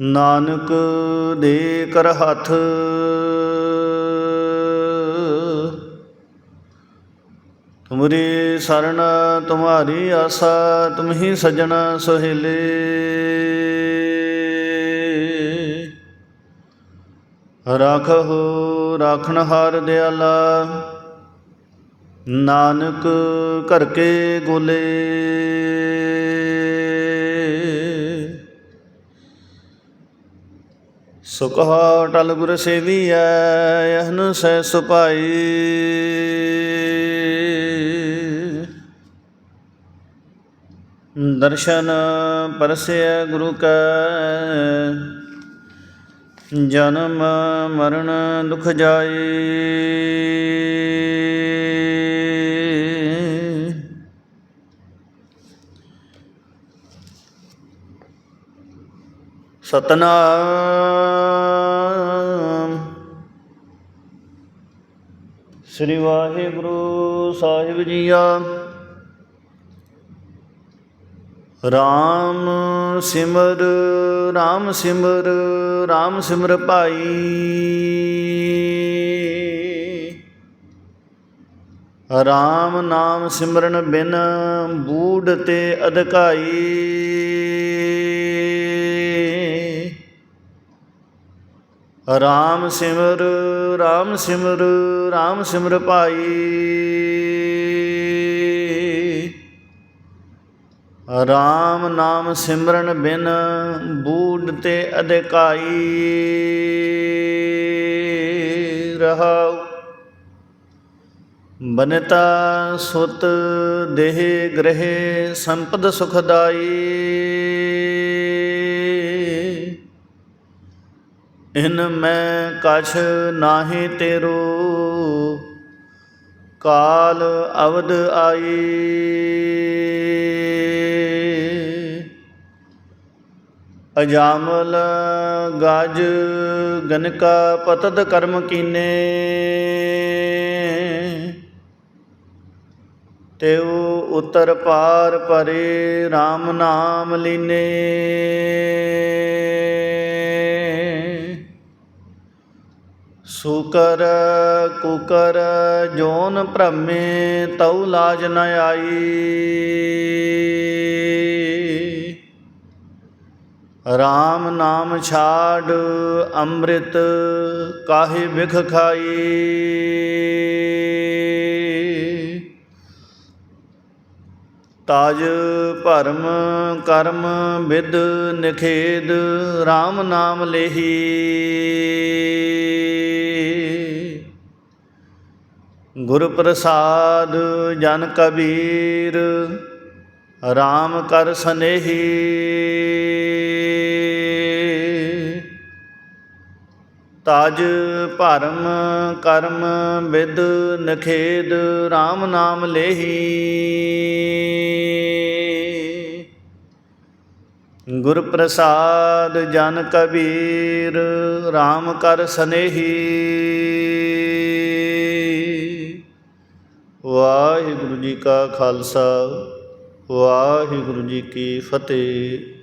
ਨਾਨਕ ਦੇ ਕਰ ਹੱਥ। ਤੁਮਰੀ ਸਰਣ ਤੁਮਾਰੀ ਆਸਾ ਤੁਮ ਹੀ ਸਜਣ ਸੁਹੇਲੇ। ਰਾਖਹੁ, ਰਾਖਣ ਹਾਰ ਦਿਆਲਾ। ਨਾਨਕ ਘਰ ਕੇ ਗੋਲੇ। ਸੁਖਾ ਟਲ ਗੁਰ ਸੇਵੀਐ ਯਹਨ ਸੈ ਸੁਪਾਈ ਦਰਸ਼ਨ ਪਰਸੈ ਗੁਰੂ ਕੈ, ਜਨਮ ਮਰਨ ਦੁਖ ਜਾਏ ਸਤਨਾਮ ਸ੍ਰੀ ਵਾਹਿਗੁਰੂ ਸਾਹਿਬ ਜੀਆ। ਰਾਮ ਸਿਮਰ ਰਾਮ ਸਿਮਰ ਰਾਮ ਸਿਮਰ ਭਾਈ। ਰਾਮ ਨਾਮ ਸਿਮਰਨ ਬਿਨ ਬੂੜ ਤੇ ਅਧਕਾਈ। ਰਾਮ ਸਿਮਰ ਰਾਮ ਸਿਮਰ ਰਾਮ ਸਿਮਰ ਭਾਈ। ਰਾਮ ਨਾਮ ਸਿਮਰਨ ਬਿਨ ਬੂਡ ਤੇ ਅਧਿਕਾਈ। ਰਹਾਉ। ਬਨਤਾ ਸੁਤ ਦੇਹ ਗ੍ਰਹਿ ਸੰਪਦ ਸੁਖਦਾਈ। ਇਨ ਮੈਂ ਕਛ ਨਾਹੀ ਤੇਰੋ, ਕਾਲ ਅਵਦ ਆਈ। ਅਜਾਮਲ ਗਜ ਗਨਕਾ ਪਤਦ ਕਰਮ ਕੀਨੇ, ਤਿਉ ਉਤਰ ਪਾਰ ਪਰੇ RAM ਨਾਮ ਲੀਨੇ। ਸੁਕਰ ਕੁਕਰ ਜੋਨ ਭ੍ਰਮੇ ਤਉ ਲਾਜ ਨ ਆਈ। RAM ਨਾਮ ਛਾੜ ਅੰਮ੍ਰਿਤ ਕਾਹੇ ਵਿਖ ਖਾਈ। ਤਾਜ ਭਰਮ ਕਰਮ ਵਿਦ ਨਿਖੇਦ RAM ਨਾਮ ਲੇਹੀ। ਗੁਰ ਪ੍ਰਸਾਦ ਜਨ ਕਬੀਰ RAM ਕਰ ਸਨੇਹੀ। ਤਾਜ ਭਰਮ ਕਰਮ ਵਿਦ ਨਖੇਦ RAM ਨਾਮ ਲੇਹੀ। ਗੁਰ ਪ੍ਰਸਾਦ ਜਨ ਕਬੀਰ RAM ਕਰ ਸਨੇਹੀ। ਵਾਹਿਗੁਰੂ ਜੀ ਕਾ ਖਾਲਸਾ, ਵਾਹਿਗੁਰੂ ਜੀ ਕੀ ਫਤਿਹ।